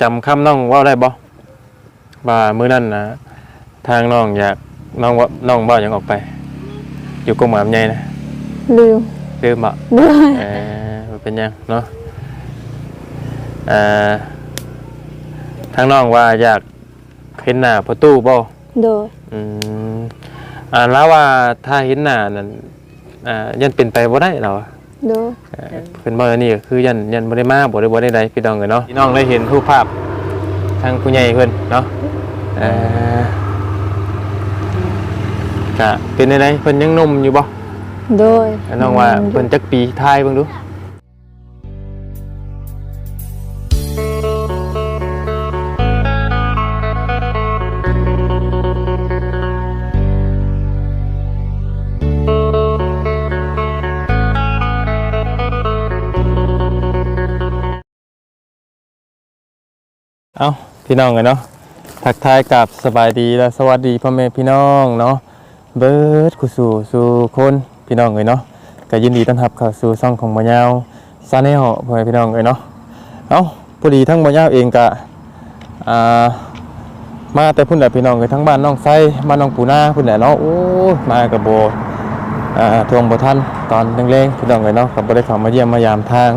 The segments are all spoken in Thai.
จำคำน้องเว่าได้บ่ว่ามื้อนั้นนะทางน้องอยากน้องว่าน้องเว้าหยังออกไป อยู่กรงหมาใหญ่นะลืมลืมบ่ด้วยเออบ่เป็นหยังเนาะเอ่อทางน้องว่าอยากเห็นหน้าประตูบ่โดยอืมอ่าแล้วว่าถ้าเห็นหน้านั่นอ่ายันเป็นไปบ่ได้เหรอโดยเอ่อเพิ่นบ่อันนี้ก็คือยันยันบ่ได้มาบ่ได้บ่ได้ใดพี่น้องเอ้ยเนาะพี่น้องได้เห็นรูปภาพทางผู้ใหญ่เพิ่นเนาะเอ่อก็เป็นได้ไดเพิ่นยังหนุ่มอยู่บ่โดยน้องว่าเพิ่นจักปีทายเบิ่งดู เอาพี่น้องกันเนาะทักทายกับสบายดีและสวัสดีพ่อแม่พี่น้องเนาะเบิร์ดคุสู่สู่คนพี่น้องเลยเนาะก็ยินดีต้อนรับเข้าสู่ช่องของบ่ยาวซาแนลพ่อแม่พี่น้องเลยเนาะเอาพอดีทั้งบ่ยาวเองกะอ่ามาแต่พุ่นแหละพี่น้องเลยทั้งบ้านน้องไส้บ้านน้องปูนาพุ่นแหละเนาะโอ้ยมากับโบอ่าทวงบ่ทันตอนแรงๆพี่น้องเลยเนาะกับบ่ได้เข้ามาเยี่ยมมายามทาง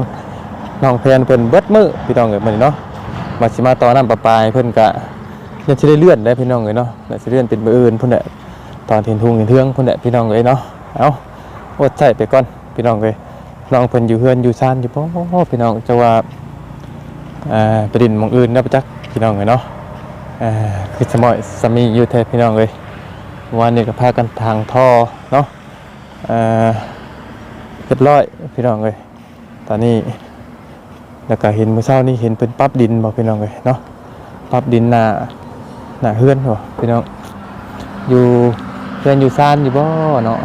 น้องแพนเพิ่นเบิดมื้อพี่น้องเลยมื้อนี้เนาะ มาสิมาต่อน้ำประปายเพิ่นกะยังสิได้เลื่อนได้พี่น้องเอ้ยเนาะน่าสิเลื่อนเป็นมืออื่นพุ่นแหละตอนเทียนทุงเทียนเทืองพุ่นแหละพี่น้องเอ้ยเนาะเอาอดใจไปก่อนพี่น้องเอ้ยน้องเพิ่นอยู่เฮือนอยู่ซ่านอยู่บ่พี่น้องจะว่าอ่าไปดินมองอื่นนะประจักษ์พี่น้องเอ้ยเนาะอ่าคือสมอยสามีอยู่แท้พี่น้องเอ้ยวันนี้ก็พากันทางท่อเนาะอ่าเรียบร้อยพี่น้องเอ้ยตอนนี้ แล้วก็เห็นเมื่อเช้านี่เห็นเป็นปั๊บดินบอกพี่น้องเลยเนาะปั๊บดินหน้าหน้าเฮือนบ่พี่น้องอยู่เพื่อนอยู่ซ่านอยู่บ่เนาะ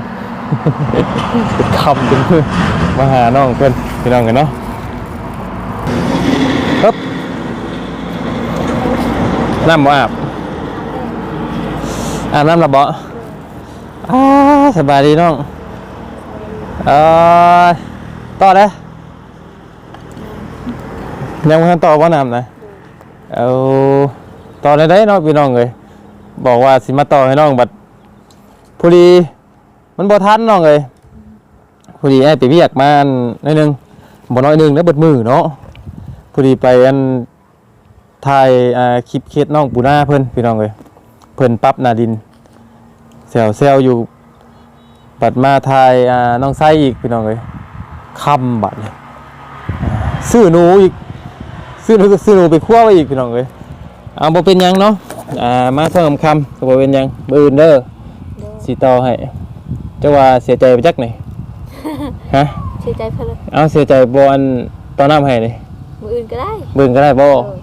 เป็นคำเป็นมือมาหาน้องเพื่อนพี่น้องกันเนาะครับน้ำบ่อาบอาบน้ำละบ่อ้าสบายดีน้องเออต่อเลย ยังไม่ทันตอบว่าน้ำนะเอาต่อได้ได้เนาะพี่น้องเลยบอกว่าสิมาต่อให้น้องบัดพอดี มันบ่ทันน้องเลยพอดีไอ้ไปเวียกมาอันน้อยหนึงบ่น้อยหนึงแล้วเบิดมือเนาะพอดีไปอันถ่ายคลิปเคสน้องปูนาเพิ่นพี่น้องเลยเพิ่นปั๊บนาดินแซวแซวอยู่บัดมาถ่ายน้องไส้อีกพี่น้องเลยคำบัดเลยซื้อหนูอีก ซื้อหนูซื้อหนูไปคั่วไว้อีกพี่น้องเลยเอาบ่เป็นหยังเนาะอ่ามาเพิ่มคำก็บ่เป็นหยังมืออื่นเด้อสีต่อให้เจ้าว่าเสียใจไปจักไหนฮะเสียใจเพิ่นเลยเอาเสียใจบ่อันตอนน้ำให้นี่มืออื่นก็ได้มืออื่นก็ได้บ่โดย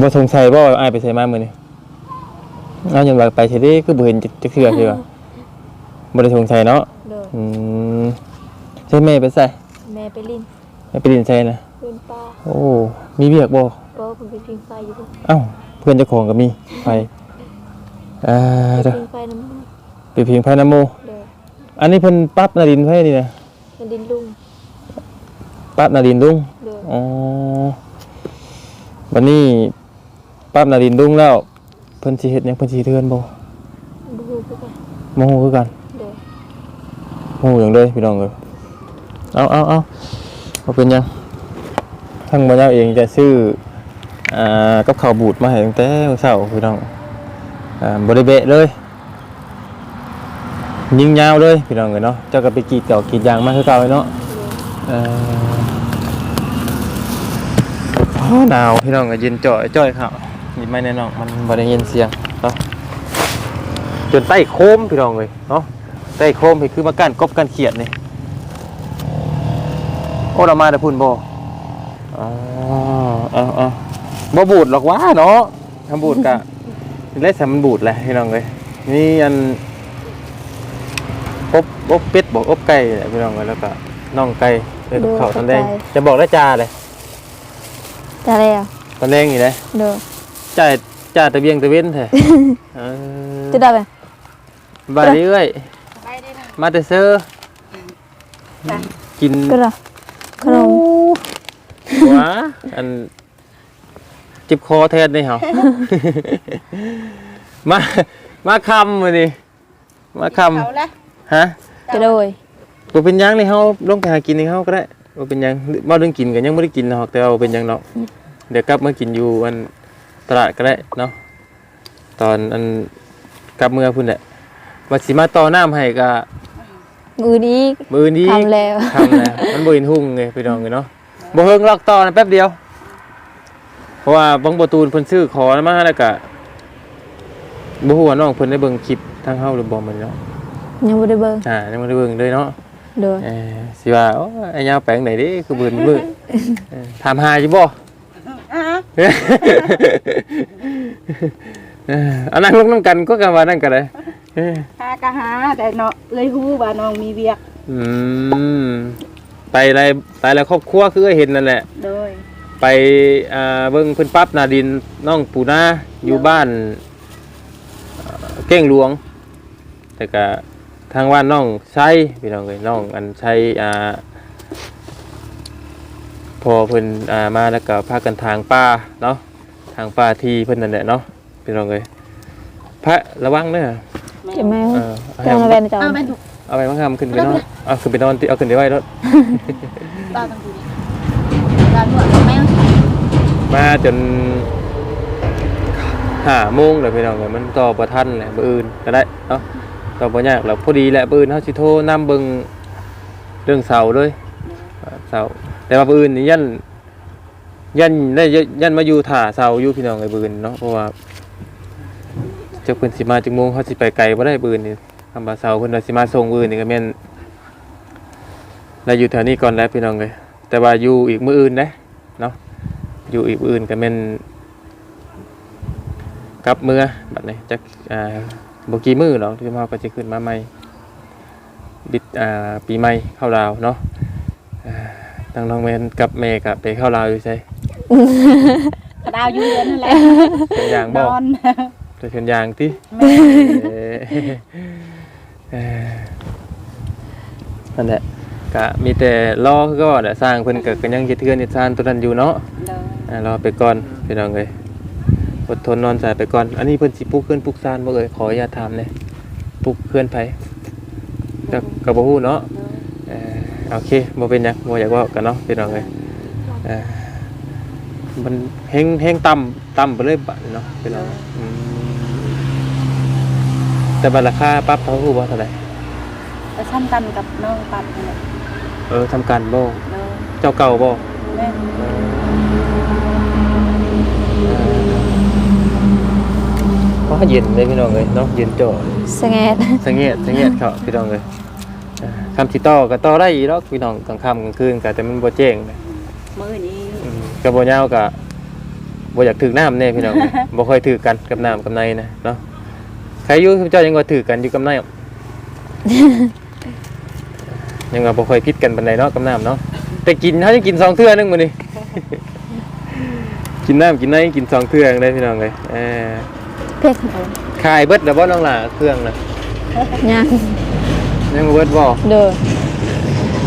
บ่สงสัยบ่ว่าอ้ายไปใส่มามื้อนี้เอาอย่างว่าไปสิเด้คือบ่เห็นจักจักเทื่อคือว่าบ่ได้สงสัยเนาะโดยอืมใช่แม่ไปใส่แม่ไปลินแม่ไปดินใส่นะเพื่อนป้า โอ้ มีเวียกบ่ก็เพิ่นไปพิงไฟอยู่เพิ่นเอ้า เพื่อนเจ้าของก็มีไฟอ่าไปเด้อพิงไฟน้ำมันไปเพียงพายน้ำโมโดยอันนี้เพิ่นปรั๊บนาดินไว้นี่นะมันดินลุงปรั๊บนาดินลุงโดยอ๋อวันนี้ปรั๊บนาดินลุงแล้ว เพิ่นสิเฮ็ดหยังเพิ่นสิเทือนบ่บ่ฮู้คือกันโมโหคือกันโดยโมโหหยังเลยพี่น้องเอ้ยเอาเอาเอาบ่เป็นหยัง ทางบ่ยาวเองจะซื้ออ่ากับข้าวบูดมาให้ตั้งแต่เช้าพี่น้องอ่าบ่ได้เบะเลยยิงยาวเลยพี่น้องเอ้ยเนาะเจ้าก็ไปกรีดเก่ากรีดยางมาคือเก่าเลยเนาะเอ่อหนาวพี่น้องก็เย็นจ่อยจ่อยครับยินไม่แน่นอนมันบ่ได้ยินเสียงเนาะจนใต้โคมพี่น้องเลยเนาะใต้โคมนี่คือมากั้นกบกันเขียดนี่โอ้เรามาแต่พุ่นบ่ อ๋อเอาเอาบ่บูดหรอกวะเนาะทำบูดกะเล่นแต่มันบูดแหละพี่น้องเลยนี่อันอบอบเป็ดบอกอบไก่แหละพี่น้องเลยแล้วก็น่องไก่เอ้ยกับข้าวตอนแดงจะบอกแล้วจ่าเลยจะอะไรอะตอนแดงอยู่เลยโดยจ่ายจ่าตะเบียงตะเว้นแท้เออจะได้ไหมบายดีเอ้ยมาแต่เซอร์กินก็ได้ขนม หัวอันเจ็บคอแทนนี่เหรอ มามาคำมาดิมาคเขาละำฮะจะโดยบ่เป็นหยังนี่เฮาลงไปหากินนี่เฮาก็ได้บ่เป็นหยังบ่เรื่องกินก็ยังบ่ได้กินหรอกแต่ว่าบ่เป็นหยังเนาะเดี๋ยวกลับมากินอยู่อันตลาดก็ได้เนาะตอนอันกลับเมื่อพุ่นแหละว่าสิมาต่อน้ำให้ก็ มือนี้ มื้อนี้ทำแล้ว ทำแล้วมันบ่เห็นหุ่งไงพี่น้องเอ้ยเนาะ บ่เฮิงลอกต่อนะแป๊บเดียว เพราะว่าบางประตูนเพิ่นซื้อขอมาแล้วก็บ่ฮู้ว่าน้องเพิ่นได้เบิ่งคลิปทางเฮาหรือบ่มันเนาะยังบ่ได้เบิ่งอ่ายังบ่ได้เบิ่งเลยเนาะโดยเออสิว่าโอ้ไอ้ยาวแปลงไหนดิคือเบิ่นมือเออถามหาอยู่บ่อะเออเอานั่งลงน้ำกันก็กันว่านั่นก็ได้เออหากะหาแต่เนาะเลยฮู้ว่าน้องมีเวียก อืม ไปอะไรไปอะไรครอบครัวคือเห็นนั่นแหละ โดย ไปอ่าเบิ่งเพิ่นปรั๊บหนาดินน้องปูนาอยู่บ้านเอ่อเก้งหลวง แต่ก็ทางว่านน้องใช้พี่น้องเอ้ยน้องอันใช้อ่าพอเพิ่นอ่ามาแล้วก็พากันทางป่าเนาะทางป่าที่เพิ่นนั่นแหละเนาะพี่น้องเอ้ยพระระวังเด้อเจะแม่เออเอาจะให้มาแวนเจ้าเอาไปถูก เอาไปบ้างครับขึ้นไปนอนเอาขึ้นไปนอนติเอาขึ้นไปไว้รถต่อทางดูดิการนวดแม่มาจนห้าโมงเลยพี่น้องเอ้ยมันต่อประทันแหละบื้ออื่นก็ได้เนาะต่อประยากแล้วพอดีแหละบื้ออื่นเขาสิโทรนำเบิ่งเรื่องเสาเลยเสาแต่ว่าบื้ออื่นนี่ยันยันได้ยันมาอยู่ถ่าเสาอยู่พี่น้องไอ้บื้ออื่นเนาะเพราะว่าเจ้าเพิ่นสิมาจังโมงเขาสิไปไกลบ่ได้บื้ออื่นนี่ คำว่าเสาเพิ่นว่าสิมาส่งบื้ออื่นนี่ก็แม่นเราอยู่แถวนี้ก่อนแล้วพี่น้องเลยแต่ว่าอยู่อีกมื้ออื่นเด้เนาะอยู่อีกอื่นก็แม่นกลับเมื่อบัดนี้จักอ่าบ่กี่มื้อหรอกที่มาก็จะขึ้นมาใหม่บิดอ่าปีใหม่เข้าลาวเนาะอ่าทางน้องแม่นกับแม่ก็ไปเข้าลาวอยู่ไสดาวอยู่เรือนนั่นแหละเป็นอย่างนบ่อนเป็นอย่างติแม่เอ่อเอ่อ นั่นแหละก็มีแต่รอคือก็แหละสร้างเพิ่นก็ก็ยังเฮ็ดเทือนเฮ็ดซานตัวนั้นอยู่เนาะเลยอ่ารอไปก่อนพี่น้องเอ้ยอดทนนอนสายไปก่อน อันนี้เพิ่นสิปลุกเพื่อนปลุกซานบ่เอ่ยขออนุญาตถามเลยปลุกเพื่อนไผก็ก็บ่ฮู้เนาะเอ่อโอเคบ่เป็นหยังบ่อยากเว้ากันเนาะพี่น้องเอ้ยเอ่อมันเฮงเฮงต่ำต่ำไปเลยบัดนี้เนาะพี่น้องอืม แต่บัดราคาปรับเขาฮู้บ่เท่าไหร่ไปซ้ำกันกับน้องปัดนี่แหละเออทำการบ่เลยเจ้าเก่าบ่แม่เพราะเย็นเลยพี่น้องเอ้ยเนาะเย็นจ่อสงดสังเกตสังเกตเขาพี่น้องเลยอ่าคำสิต่อก็ต่อได้อีกหรอกพี่น้องกลางค่ำกลางคืนก็แต่มันบ่แจ้งนะ มื้อนี้อืมก็บ่ยาวก็บ่อยากถึกน้ำแน่พี่น้องบ่ค่อยถือกันกับน้ำกับในนะเนาะ ใครอยู่เจ้ายังว่าถือกันอยู่กับน้ำยังว่าบ่ค่อยผิดกันปานใดเนาะกับน้ำเนาะแต่กินเฮาจะกินสองเทื่อนึงมื้อนี้กินน้ำกินในกินสองเทื่อเลยพี่น้องเลยเออเพ็กเอาขายเบิดแล้วบ่น้องหล่าเครื่องน่ะยังยังบ่เบิดบ่โดย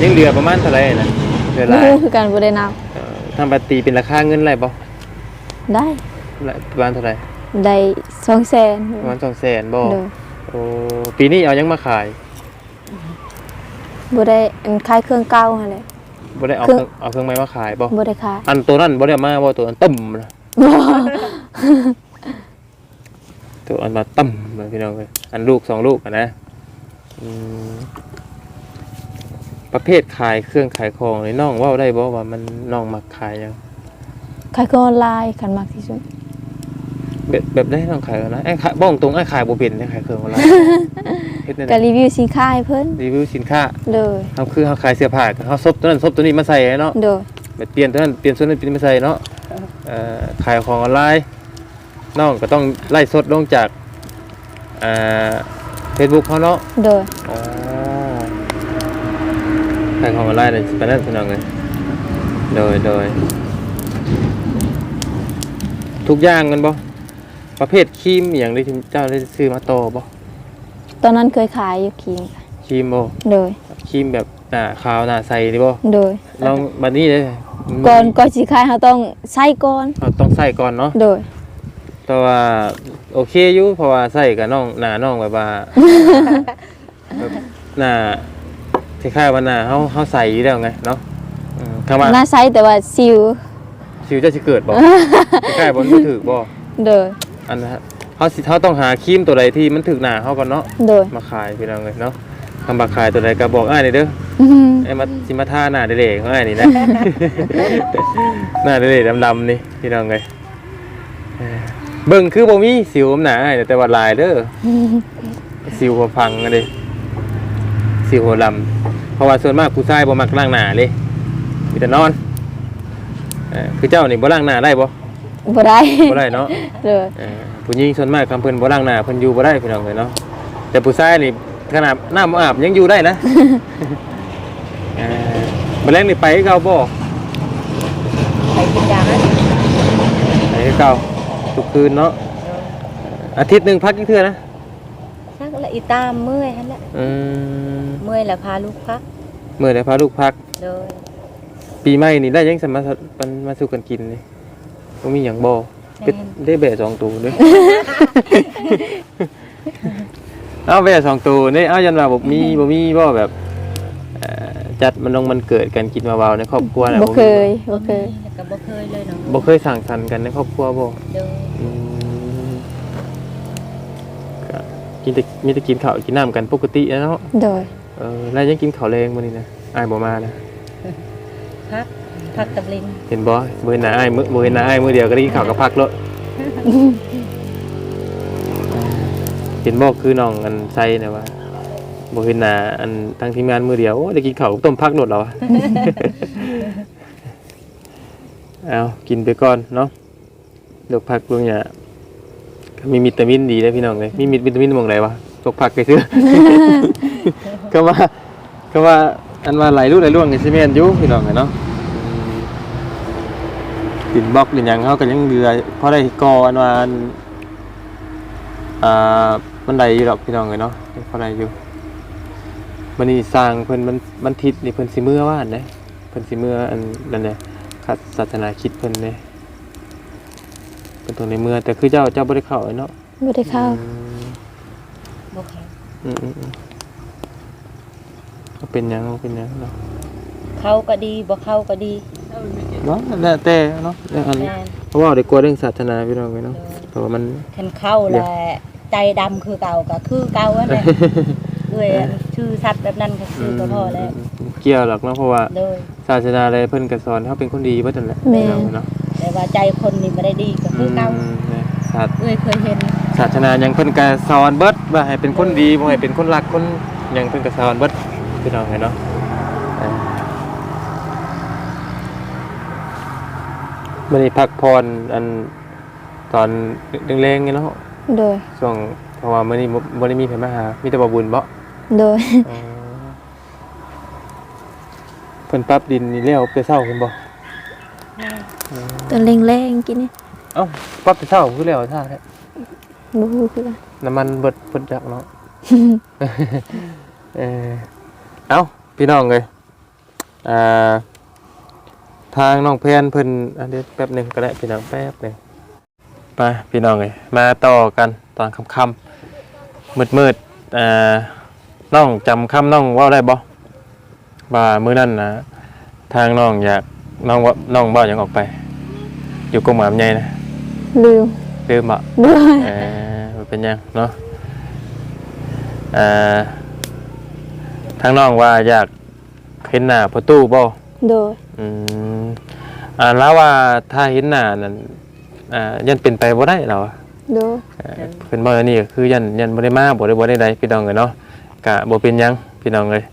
ยังเหลือประมาณเท่าไหร่นะเหลือหบ่ลายรู้คือกันบ่ได้นับเอ่อทำปฏิเป็นราคาเงินอะไรบ่ได้ประมาณเท่าไหร่ ได้200,000ประมาณสองแสนบ่โดยโอ้ปีนี้เอายังมาขายบ่ได้อันขายเครื่องเก่าหั่นแหละ บ่ได้เอาเคเครื่รื่อองงเอาเครื่องไม้มาขายบ่บ่ได้ขายอันตัวนั้นบ่ได้เอามาบ่ตัวอันตึ้มนะบ่ตัวอันมาตึ้มเลยพี่น้องเอ้ยอันลูกสองลูกอะนะอืมประเภทขายเครื่องขายของนี่น้องเว้าได้บ่ว่ามันน้องมักขายหยังขายเครื่องออนไลน์คันมากที่สุด แบบแบบได้น้องขายกันนะไอ้ขายบ่ตรงไอ้ขายบ่เป็นไอ้ขายเครื่องออนไลน์เฮ็ดได้ก็รีวิวสินค้าให้เพิ่นรีวิวสินค้าโดยเขาคือเขาขายเสื้อผ้าก็เขาซบตัวนั้นซบตัวนี้มาใส่เนาะโดยแบบเปลี่ยนตัวนั้นเปลี่ยนส่วนนั้นเปลี่ยนมาใส่เนาะเอ่อขายของออนไลน์น้องก็ต้องไล่สดลงจากอ่าเฟซบุ๊กเขาเนาะ โดยอ๋อขายของออนไลน์เลยเป็นนั่นพี่น้องเลยโดยโดยทุกอย่างกันบ่ ประเภทครีมอหย่างที่เจ้าได้ซื้อมาต่อบ่ตอนนั้นเคยขายอยู่คิงค่ะครีมบ่โดยครีมแบบหน้าขาวหน้าใสดิบ่โดยลองบัดนี้เด้ก่อนก่อนสิคายเขาต้องใส่ก่อนเราต้องใส่ก่อนเนาะโดย แต่ว่าโอเคอยู่เพราะว่าใส่กับน้องหน้าน้องแบบว่า แบบหน้าคล้ายๆว่าหน้าเฮาเฮาใส่อยู่แล้วไงเนาะอืมคำว่าหน้าใส่แต่ว่าสิว สิวจะสิเกิดบ่ คล้ายๆบ่มันบ่ถูกบ่โดย อันนะฮะเฮาสิเฮาต้องหาครีมตัวใดที่มันถึกหน้าเฮาก่อนเนาะโดยมาขายพี่น้องเลยเนาะคำบาขายตัวใดก็บอกอ้ายหน่อยเด้ออืมไอ้มาสิมาท่าหน้าเด็กๆของอ้ายนี่นะ หน้าเด็กๆดำๆนี่พี่น้องเลยเออเบิ่งคือบ่มีสิวอำหนาอ้ายแต่ว่าลายเด้อ สิวหัวพังอะเด้สิวหัวลำเพราะว่าส่วนมากผู้ชายบ่มักล้างหน้าเลยมีแต่นอนเออคือเจ้านี่บ่ล้างหน้าได้บ่ บ่ได้บ่ได้เนาะโดยเออผู้หญิงส่วนมากคำเพิ่นบ่ล้างหน้าเพิ่นอยู่บ่ได้พี่น้องเลยเนาะแต่ผู้ชายนี่ขนาดน้ำบ่อาบยังอยู่ได้นะเออบ่แรงนี่ไปคือเก่าบ่ไปกินยาไหมไปคือเก่าทุกคืนเนาะอาทิตย์หนึงพักกี่เทื่อนะชักละอีตามเมื่อยหั่นแหละอืมเมื่อยแล้วพาลูกพักมื้อใดพาลูกพัก โดยปีใหม่นี่ได้ยังสามารถมันมาสู่กันกินนี่ บ่มีหยังบ่ก็ได้แบะสองตัวเด้เอาแบะสองตัวนี่เอายันว่าบ่มีบ่มีบ่แบบเอ่อจัดมันลงมันเกิดกันกินมาเบาๆในครอบครัวน่ะบ่เคยบ่เคยแล้วก็บ่เคยเลยเนาะบ่เคยสั่งสรรค์กันในครอบครัวบ่โดยอืมก็กินแต่มีแต่กินข้าวกินน้ำกันปกตินะเนาะโดยเออแล้วยังกินข้าวแรงมื้อนี้นะอ้ายบ่มานะพัก พักตะลิงเห็นบ่บ่เห็นหน้าอ้ายมื้อบ่เห็นหน้าอ้ายมื้อเดียวก็ได้กินข้าวกับผักแล้วเห็นบ่คือน้องอันไซน่ะว่าบ่เห็นหน้าอันทางทีมงานมื้อเดียวโอ้ได้กินข้าวกับต้มผักโดดแล้วอะเอากินไปก่อนเนาะดอกผักลงหญ้าก็มีวิตามินดีนะพี่น้องเลยมีวิตามินหม่องไหนวะดอกผักไปซื้อ ก็ว่าก็ว่าอันว่าไหลลูกไหลล่วงนี่สิแม่นอยู่พี่น้องเอ้ยเนาะอืม ดินบล็อกดินหยังเฮาก็ยังเหลือพอได้ก่ออันว่าอันอ่ามันได้อยู่ดอกพี่น้องเอ้ยเนาะพอได้อยู่มันนี่สร้างเพิ่นมันมันทิศนี่เพิ่นสิมื้อว่านเด้เพิ่นสิมื้ออันนั่นแหละคัดศาสนาคริดเพิ่นเด้เพิ่นตรงในเมืองแต่คือเจ้าเจ้าบ่ได้เข้าเนาะบ่ได้เข้าอืมบ่แข็งอืมอืมอืมก็เป็นหยังเป็นหยังเนาะเข้าก็ดีบ่เข้าก็ดี เนาะแล้วแต่เนาะเรื่องอันแม่นเพราะว่าได้กลัวเรื่องศาสนาพี่น้องไว้เนาะเพราะว่ามันคันเข้าแหละใจดำคือเก่าก็คือเก่าอันนั้นเอ้ยชื่อสัตว์แบบนั้นก็คือก็พอแล้วมเกี่ยวหรอกเนาะเพราะว่าโดยศาสนาอะไรเพิ่นก็สอนเขาเป็นคนดีเบ่นั่นแหละแม่พี่น้องเนาะแต่ว่าใจคนนี่ไม่ได้ดีก็คือเก่าอืมเนี่ยศาสเอ้ยเคยเห็นศาสนาหยังเพิ่นก็สอนเบิดว่าให้เป็นคนดีบ่ให้เป็นคนรักคนหยังเพิ่นก็สอนเบิดพี่น้องไงเนาะ เออมื้อนี้พักพรอันตอนแรงๆไงเนาะโดย ช่วงเพราะว่ามื้อนี้บ่บ่ได้มีไผมาหามีแต่บ่บุญบ่โดย อ๋อเพิ่นปรับดินนี่แล้วไปเช้าเพิ่นบ่ตอนแรงๆกินนี่เอ้าปรับไปเช้าคือแล้วท่าแท้บ่ฮู้คือกันน้ำมันเบิดเบิดจักเนาะ เออเอ้าพี่น้องเอ้ยอ่า ทางน้องแพนเพิ่นอันเดี๋ยวแป๊บหนึงก็ได้พี่น้องแป๊บหนึงไปพี่น้องเอ้ยมาต่อกันตอนค่ำๆมืดๆอ่าน้องจำคำน้องเว้าได้บ่ว่ามื้อนั้นนะทางน้องอยากน้องว่าน้องเว้าหยังออกไป อยู่กรงหมาใหญ่นะลืมลืมบ่โดยเออมันเป็นหยังเนาะเอ่อทางน้องว่าอยากเห็นหน้าประตูบ่โดยอืม อ่าแล้วว่าถ้าเห็นหน้านั่นอ่ายันเป็นไปบ่ได้เหรอโดยเอ่อเพิ่นบอกอันนี้ก็คือยันยันบ่ได้มาบ่ได้บ่ได้ใดพี่น้องเอ้ยเนาะกะบ่เป็นหยังพี่น้องเอ้ย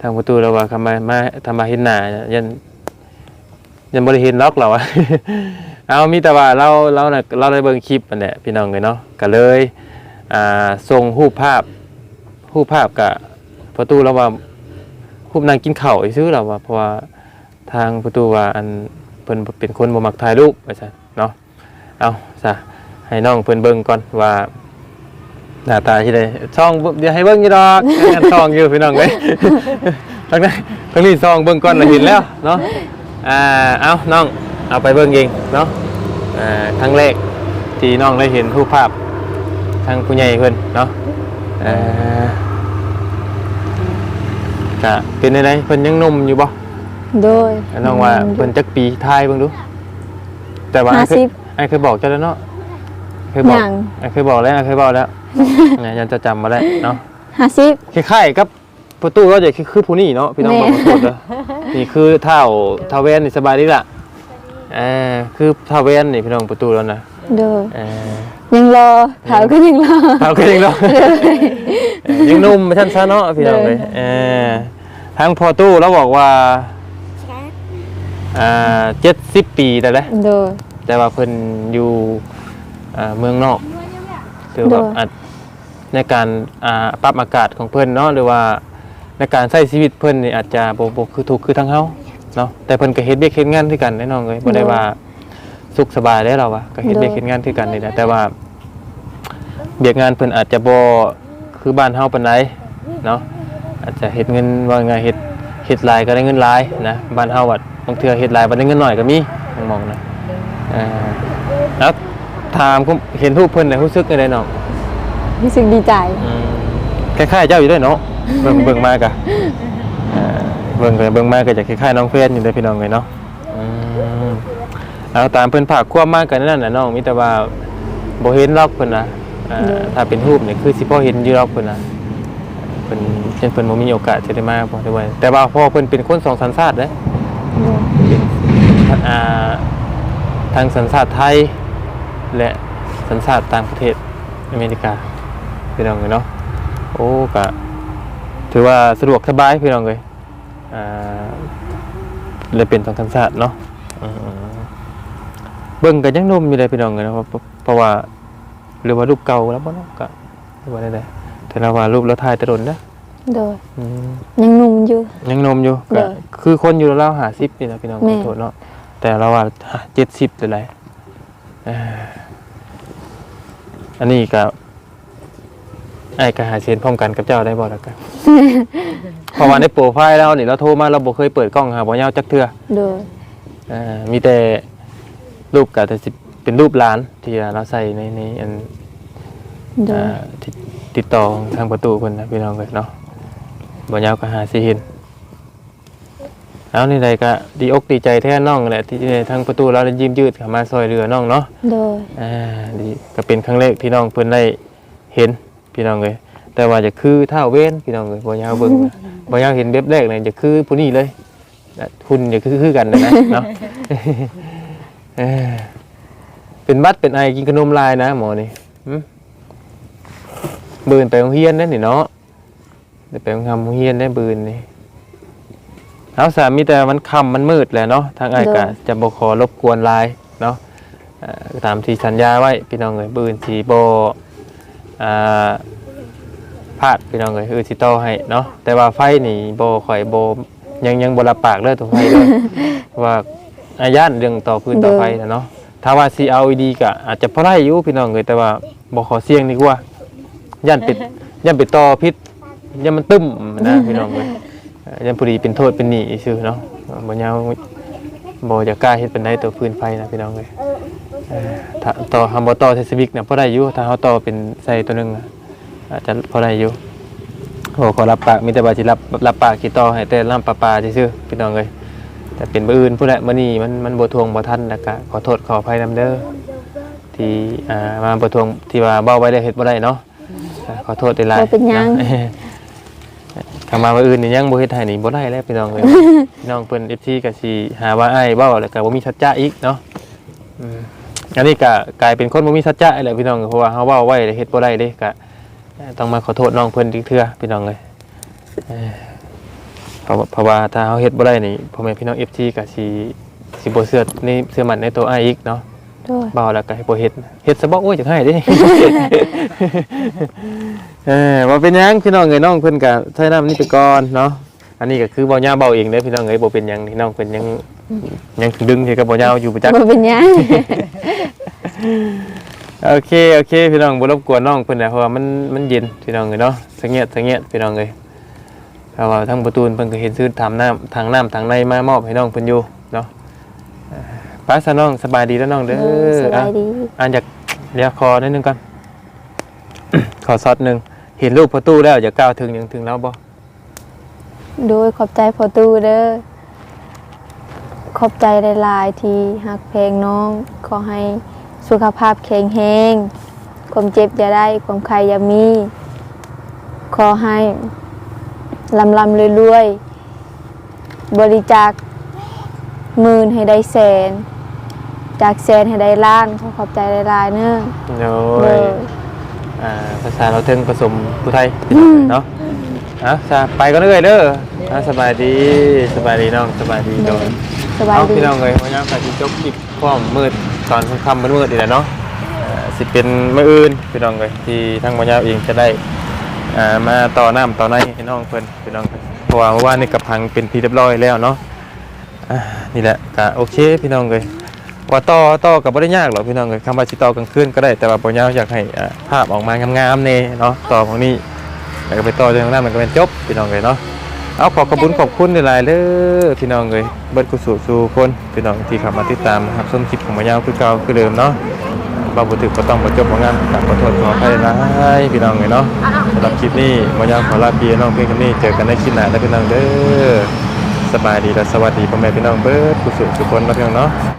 ทางประตูเราว่าคำมามาทำมาเห็นหน้ายันยันบ่ได้เห็นล็อกเราอะ เอามีแต่ว่าเราเราน่ะเราได้เบิ่งคลิปนั่นแหละพี่น้องเอ้ยเนาะก็เลยอ่าส่งรูปภาพรูปภาพกะประตูเราว่ารูปนางกินข้าวซื่อเราว่าเพราะว่าทางประตูว่าอัน เพิ่นเป็นคนบ่มักถ่ายรูปว่าซั่นเนาะเอาซะให้น้องเพิ่นเบิ่งก่อนว่าหน้าตาที่ใดช่องเดี๋ยวให้เบิ่งอยู่ดอกงานช่องอยู่พี่น้องเอ้ยทั้งนั้นทั้งนี้ซองเบิ่งก่อนเราเห็นแล้วเนาะอ่าเอาน้องเอาไปเบิ่งเองเนาะอ่าครั้งแรกที่น้องได้เห็นรูปภาพทางผู้ใหญ่เพิ่นเนาะอ่ากะเป็นไดเพิ่นยังหนมอยู่บ่ โดยน้องว่าเพิ่นจักปีทายเบิ่งดู แต่ว่าไอ้เคยห้าสิบไอ้เคยบอกเจ้าแล้วเนาะเคยบอกยัง ไอ้เคยบอกแล้วไอ้เคยบอกแล้วเนี่ยยังจะจำมาได้เนาะห้าสิบ คล้ายๆกับประตูก็จะคือคือผู้นี่เนาะพี่น้องแม่บอกขอโทษเด้อนี่คือเท่าเท่าแวนนี่สบายดีล่ะเออคือเท่าแวนนี่พี่น้องประตูแล้วนะโดยเออ ยังรอเถาก็ยังรอเท่าก็ยังเนาะเออยังหนุ่มไม่ทันซะเนาะพี่น้องเลยเออทางพอตู้แล้วบอกว่า อ่าเจ็ดสิบปีแต่ละโดย แต่ว่าเพิ่นอยู่อ่าเมืองนอกคือแบบโดย อาจในการอ่าปรับอากาศของเพิ่นเนาะหรือว่าในการใช้ชีวิตเพิ่นนี่อาจจะบ่บ่คือถูกคือทางเฮาเนาะแต่เพิ่นก็เฮ็ดเวียกเฮ็ดงานคือกันแน่นอนเลยบ่ได้ว่าสุขสบายได้หรอกวะก็เฮ็ดเวียกเฮ็ดงานคือกันนี่แหละแต่ว่าเวียกงานเพิ่นอาจจะบ่คือบ้านเฮาปานใดเนาะอาจจะเฮ็ดเงินว่าไงเฮ็ดเฮ็ดหลายก็ได้เงินหลายนะบ้านเฮาบัด บางเทื่อเฮ็ดหลายบ่ได้เงินน้อยก็มีมองๆนะอ่าแล้วถามก็เห็นรูปเพิ่นน่ะรู้สึกอะไรเนาะรู้สึกดีใจ อืมคล้ายๆเจ้าอยู่ด้วยเนาะเบิ่งเบิ่งมากะอ่าเบิ่งเลยเบิ่งมากก็จะคล้ายๆน้องเฟนอยู่เลยพี่น้องเลยเนาะอืมเอาตามเพิ่นภาคความมากกันนั่นน่ะน้องมีแต่ว่าบ่เห็นหรอกเพิ่นน่ะอ่าถ้าเป็นรูปนี่คือสิพอเห็นอยู่หรอกเพิ่นน่ะ เพิ่นเช่นเพิ่นบ่มีโอกาสจะได้มาบ่ได้ไว้แต่ว่าพ่อเพิ่นเป็นคนสองสัญชาติเด้โดยเป็นอ่า ทางสัญชาติไทย และสัญชาติต่างประเทศอเมริกาพี่น้องเลยเนาะโอ้กะถือว่าสะดวกสบายพี่น้องเลยอ่าเลยเป็นทางสัญชาติเนาะเบิ่งกันยังนมอยู่เลยพี่น้องเลยเนาะเพราะเพราะว่าหรือว่ารูปเก่าแล้วบ่เนาะกะหรือว่าได้ๆแต่เราว่ารูปแล้วถ่ายแตะดนนะ โดยอืมยังหนุ่มอยู่ ยังนมอยู่เด้ก็อคือคนอยู่แล้วหาสิบนี่แหละพี่น้องแม่ ขอโทษเนาะแต่เราว่าเจ็ดสิบเลยไรเอ่ออันนี้ก็ไอ้ก็หาเชนพร้อมกันกับเจ้าได้บ่แล้วกัน เพราะว่าในโปรไฟล์เรานี่เราโทรมาเราบ่เคยเปิดกล้องหาบ่ยาวจักเทื่อ โดยเอ่อมีแต่รูปกับแต่สิเป็นรูปร้านที่เราใส่ในในอันโดยอ่าที่ติดต่อทางประตูคนนะพี่น้องเลยเนาะ บ่ยาวก็หาสิเห็นแล้วนี่ใดก็ดีอกดีใจแท้น้องแหละที่ทางประตูเราได้ยิ้มยืดเข้ามาซอยเรือน้องเนาะโดยอ่าดีก็เป็นครั้งแรกที่น้องเพิ่นได้เห็นพี่น้องเลยแต่ว่าจะคือเท่าเว้นพี่น้องเลยบ่ยาวเบิ่งนะบ่ยาวเห็นเว็บแรกเลยจะคือผู้นี้เลยและคุณจะคือคือกันนะนะเนาะเอ้อเป็นบัดเป็นไอกินขนมลายนะหมอนี่หึบืนไปโรงเรียนได้นี่เนาะ ได้ไปโรงโรงเรียนได้บืนนี่เอาสามีแต่มันค่ำมันมืดแหละเนาะทางไอ้ายกะจะบ่ขอรบกวนหลายเนาะเอ่อตามที่สัญญาไว้พี่น้องเอ้ยบืนสิบ่อ่าพลาดพี่น้องเอ้ยคือสิต่อให้เนาะแต่ว่าไฟนี่บ่ค่อยบ่ยังยังบ่รับปากเลยตัวไฟเลยว่าอาญานเรื่องต่อพื้นต่อไฟนะเนาะถ้าว่าสิเอาดีก็อาจจะพอได้อยู่พี่น้องเอ้ยแต่ว่าบ่ขอเสี่ยงดีกว่าย่านปิดย่านปิดต่อพิษ ย่านมันตึ้มนะพี่น้องเลยเอ่อย่านพอดีเป็นโทษเป็นหนี้ซื่อเนาะบ่ยาวบ่จะกล้าเฮ็ดเป็นได้ตัวพื้นไฟนะพี่น้องเลยเอ่อถ้าต่อทำบ่ต่อเทสวิกเนี่ยพอได้อยู่ถ้าเฮาต่อเป็นใส่ตัวหนึงอะอาจจะพอได้อยู่ โอ้ขอรับปากมีแต่ว่าสิรับรับปากสิต่อให้แต่ล่ำปลาปลาซื่อๆพี่น้องเลยแต่เป็นมื้ออื่นผู้ใดมื้อนี้มันมันบ่ทวงบ่ทันแล้วก็ขอโทษขออภัยนํเด้อที่อ่ามาบ่ทวงที่ว่าเว้าไว้ได้เฮ็ดบ่ได้เนาะขอโทษได้หลายบ่เป็นหยังะ คำมาว่าอื่นนี่ยังบ่เฮ็ดให้นี่บ่ได้แล้วพี่น้องเอ้ย พี่น้องเพิ่น FT ก็สิหาว่าอ้ายเว้าแล้วก็บ่มีสัจจะอีกเนาะอืมอันนี้ก็กลายเป็นคนบ่มีสัจจะแหละพี่น้องเพราะว่าเฮาเว้าไว้แล้วเฮ็ดบ่ได้เด้ก็ต้องมาขอโทษน้องเพิ่นอีกเทื่อพี่น้องเอ้ยเอ้ยเพราะว่าเพราะว่าถ้าเฮาเฮ็ดบ่ได้นี่พ่อแม่พี่น้อง FT ก็สิสิบ่เชื่อในเชื่อมั่นในตัวอ้ายอีกเนาะ โดย เบาแล้วก็ให้บ่เฮ็ดเฮ็ดซะบ่โอ้ยจังให้เด้ เออบ่เป็นหยังพี่น้องเอ้ยน้องเพิ่นก็ใช้น้ำนี่ไปก่อนเนาะอันนี้ก็คือบ่ยาวเบาเองเด้อพี่น้องเอ้ยบ่เป็นหยังที่น้องเพิ่นยังยังดึงที่ก็บ่ยาวอยู่ประจักษ์บ่เป็นหยัง โอเคโอเค พี่น้องบ่รบกวนน้องเพิ่นนะเพราะว่ามันมันเย็นพี่น้องเอ้ยเนาะสังเงียดสังเงียดพี่น้องเอ้ยเพราะว่าทั้งประตูนเพิ่นก็เห็นซื้อทำน้ำทางน้ำทางในมามอบให้น้องเพิ่นอยู่เนาะเอ่อไป้าซะน้องสบายดีแล้วน้องเด้โดยอสบายดี อะอันอยากเรียกคอนิดนึงก่อน ขอซอดหนึงเห็นรูปประตูแล้วอยากก้าวถึงหยังถึงแล้วบ่โดยขอบใจพอตู้เด้อขอบใจหลายๆที่หักเพลงน้อง ขอให้สุขภาพแข็งแรงความเจ็บอย่าได้ความใครอย่ามี ขอให้ลำลำๆรวยๆบริจาคหมื่นให้ได้แสน จากแสนให้ได้ล้านขอขอบใจหลายๆเนอะโดโดยย อ่าภาษาเราเทิงผสมผู้ไทยเนาะอะซะไปก็เลยเด้ออะสบายดีสบายดีน้องสบายดีโดยสบายเอาดีพี่น้องเลยวันนี้ใส่ที่จบคลิปความมืดตอนค่ำๆมันมืดอีกแล้วเนาะอ่าสิเป็นมื้ออื่นพี่น้องเลยที่ทางวันยาวเองจะได้อ่ามาต่อน้ำต่อในให้น้องเพิ่นพี่น้องเพราะว่าเมื่อวานนี่กับพังเป็นที่เรียบร้อยแล้วเนาะ อ่านี่แหละก็โอเคพี่น้องเลย ว่าต่อต่อกับบ่ได้ยากหรอกพี่น้องเลยคำว่าสิต่อกลางคืนก็ได้แต่ว่าบ่ยาวอยากให้ภาพออกมางามๆเน่เนาะต่อของนี้แล้วก็ไปต่อจนข้างหน้ามันก็เป็นจบพี่น้องเลยเนาะเอาขอขอบคุณขอบคุณหลายๆเลยพี่น้องเลยเบิดกุศลสู่คนพี่น้องที่เข้ามาติดตามนะครับส้มคลิปของมายาวคือเก่าคือเดิมเนาะบาบุถึกก็ต้องมาจบของงานกับขอโทษขออภัยหลายพี่น้องเลยเนาะสำหรับคลิปนี้มายาวขอลาพี่น้องเพียงแค่นี้เจอกันในคลิปหน้าแล้วพี่น้องเด้อสบายดีและสวัสดีพ่อแม่พี่น้องเบิดกุศลทุคนนะพี่น้องเนาะ